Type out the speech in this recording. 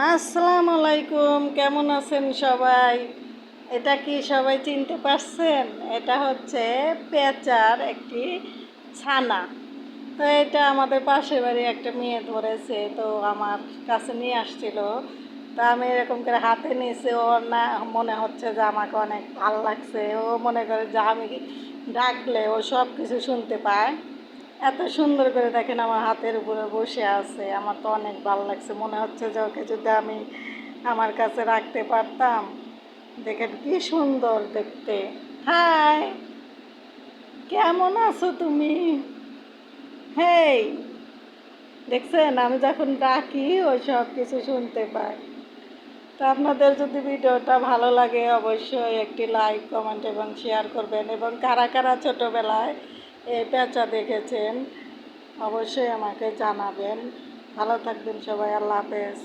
আসসালামু আলাইকুম কেমন আছেন সবাই? এটা কি সবাই চিনতে পারছেন? এটা হচ্ছে পেঁচার একটি ছানা। তো এটা আমাদের পাশের বাড়ি একটা মেয়ে ধরেছে, তো আমার কাছে নিয়ে আসছিল। তা আমি এরকম করে হাতে নিয়েছি ও না মনে হচ্ছে যে আমাকে অনেক ভালো লাগছে। ও মনে করে যে আমি ডাকলে ও সব কিছু শুনতে পায়। এত সুন্দর করে দেখেন আমার হাতের উপরে বসে আছে। আমার তো অনেক ভালো লাগছে। মনে হচ্ছে যে ওকে যদি আমি আমার কাছে রাখতে পারতাম। দেখেন কি সুন্দর দেখতে। হাই, কেমন আছো তুমি? হেই, দেখছেন? আমি যখন ডাকি, ওই সব কিছু শুনতে পাই। তো আপনাদের যদি ভিডিওটা ভালো লাগে, অবশ্যই একটি লাইক, কমেন্ট এবং শেয়ার করবেন। এবং কারা কারা ছোটোবেলায় এই পেঁচা দেখেছেন অবশ্যই আমাকে জানাবেন। ভালো থাকবেন সবাই আল্লাহ হাফেজ।